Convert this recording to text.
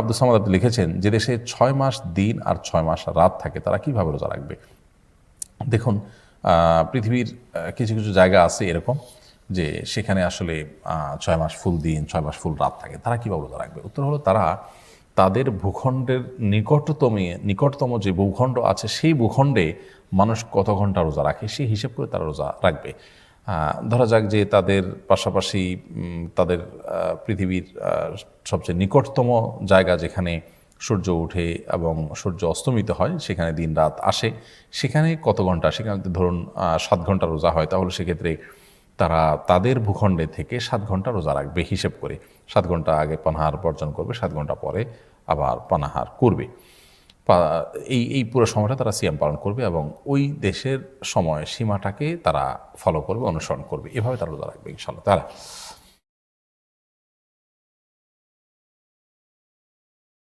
আব্দুল সামাদ আপনি লিখেছেন, যে দেশে ছয় মাস দিন আর ছয় মাস রাত থাকে, তারা কীভাবে রোজা রাখবে? দেখুন পৃথিবীর কিছু কিছু জায়গা আছে এরকম, যে সেখানে আসলে ছয় মাস ফুল দিন, ছয় মাস ফুল রাত থাকে, তারা কীভাবে রোজা রাখবে? উত্তর হলো তারা তাদের ভূখণ্ডের নিকটতম নিকটতম যে ভূখণ্ড আছে, সেই ভূখণ্ডে মানুষ কত ঘণ্টা রোজা রাখে? সেই হিসেব করে তারা রোজা রাখবে। ধরা যাক যে তাদের পাশাপাশি তাদের পৃথিবীর সবচেয়ে নিকটতম জায়গা যেখানে সূর্য ওঠে এবং সূর্য অস্তমিত হয়, সেখানে দিন রাত আসে। সেখানে কত ঘণ্টা? সেখানে ধরুন সাত ঘণ্টা রোজা হয়, তাহলে সেক্ষেত্রে তারা তাদের ভূখণ্ডে থেকে সাত ঘণ্টা রোজা রাখবে হিসেব করে। সাত ঘণ্টা আগে পানাহার বর্জন করবে, সাত ঘণ্টা পরে আবার পানাহার করবে। এই এই পুরো সময়টা তারা সিএম পালন করবে এবং ওই দেশের সময় সীমাটাকে তারা ফলো করবে, অনুসরণ করবে। এভাবে তারা রোজা রাখবে ইনশাল্লাহ তারা